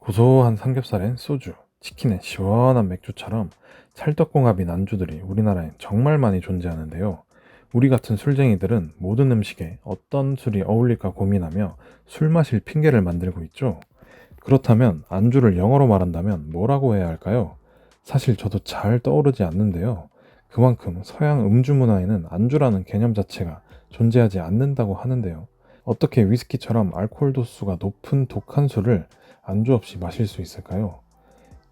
고소한 삼겹살엔 소주, 치킨엔 시원한 맥주처럼 찰떡궁합인 안주들이 우리나라엔 정말 많이 존재하는데요. 우리 같은 술쟁이들은 모든 음식에 어떤 술이 어울릴까 고민하며 술 마실 핑계를 만들고 있죠. 그렇다면 안주를 영어로 말한다면 뭐라고 해야 할까요? 사실 저도 잘 떠오르지 않는데요. 그만큼 서양 음주 문화에는 안주라는 개념 자체가 존재하지 않는다고 하는데요. 어떻게 위스키처럼 알코올 도수가 높은 독한 술을 안주 없이 마실 수 있을까요?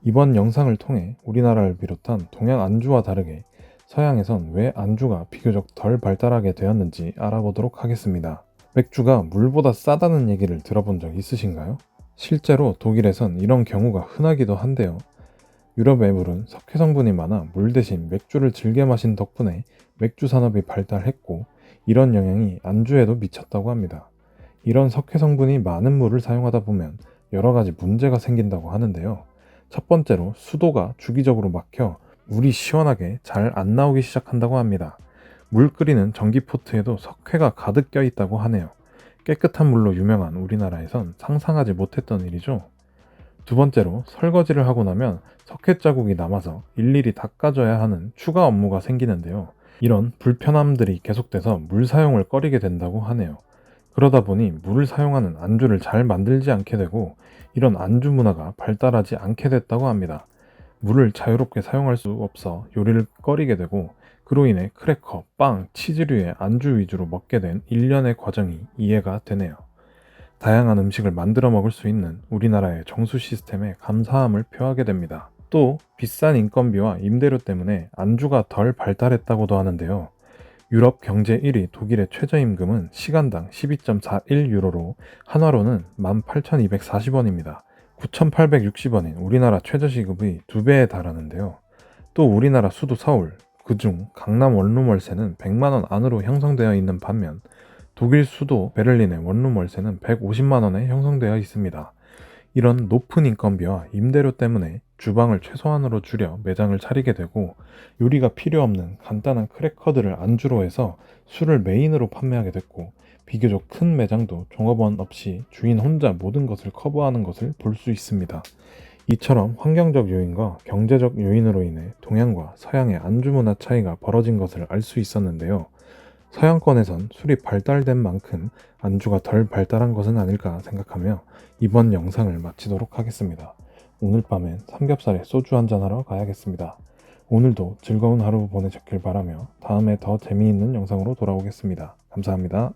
이번 영상을 통해 우리나라를 비롯한 동양 안주와 다르게 서양에선 왜 안주가 비교적 덜 발달하게 되었는지 알아보도록 하겠습니다. 맥주가 물보다 싸다는 얘기를 들어본 적 있으신가요? 실제로 독일에선 이런 경우가 흔하기도 한데요. 유럽의 물은 석회 성분이 많아 물 대신 맥주를 즐겨 마신 덕분에 맥주 산업이 발달했고 이런 영향이 안주에도 미쳤다고 합니다. 이런 석회 성분이 많은 물을 사용하다 보면 여러 가지 문제가 생긴다고 하는데요. 첫 번째로 수도가 주기적으로 막혀 물이 시원하게 잘 안 나오기 시작한다고 합니다. 물 끓이는 전기포트에도 석회가 가득 껴 있다고 하네요. 깨끗한 물로 유명한 우리나라에선 상상하지 못했던 일이죠. 두 번째로 설거지를 하고 나면 석회 자국이 남아서 일일이 닦아줘야 하는 추가 업무가 생기는데요. 이런 불편함들이 계속돼서 물 사용을 꺼리게 된다고 하네요. 그러다 보니 물을 사용하는 안주를 잘 만들지 않게 되고 이런 안주 문화가 발달하지 않게 됐다고 합니다. 물을 자유롭게 사용할 수 없어 요리를 꺼리게 되고 그로 인해 크래커, 빵, 치즈류의 안주 위주로 먹게 된 일련의 과정이 이해가 되네요. 다양한 음식을 만들어 먹을 수 있는 우리나라의 정수 시스템에 감사함을 표하게 됩니다. 또 비싼 인건비와 임대료 때문에 안주가 덜 발달했다고도 하는데요. 유럽 경제 1위 독일의 최저임금은 시간당 12.41유로로 한화로는 18,240원입니다. 9,860원인 우리나라 최저시급의 두 배에 달하는데요. 또 우리나라 수도 서울, 그중 강남 원룸 월세는 100만원 안으로 형성되어 있는 반면 독일 수도 베를린의 원룸 월세는 150만원에 형성되어 있습니다. 이런 높은 인건비와 임대료 때문에 주방을 최소한으로 줄여 매장을 차리게 되고 요리가 필요 없는 간단한 크래커들을 안주로 해서 술을 메인으로 판매하게 됐고 비교적 큰 매장도 종업원 없이 주인 혼자 모든 것을 커버하는 것을 볼 수 있습니다. 이처럼 환경적 요인과 경제적 요인으로 인해 동양과 서양의 안주 문화 차이가 벌어진 것을 알 수 있었는데요. 서양권에선 술이 발달된 만큼 안주가 덜 발달한 것은 아닐까 생각하며 이번 영상을 마치도록 하겠습니다. 오늘 밤엔 삼겹살에 소주 한잔 하러 가야겠습니다. 오늘도 즐거운 하루 보내셨길 바라며 다음에 더 재미있는 영상으로 돌아오겠습니다. 감사합니다.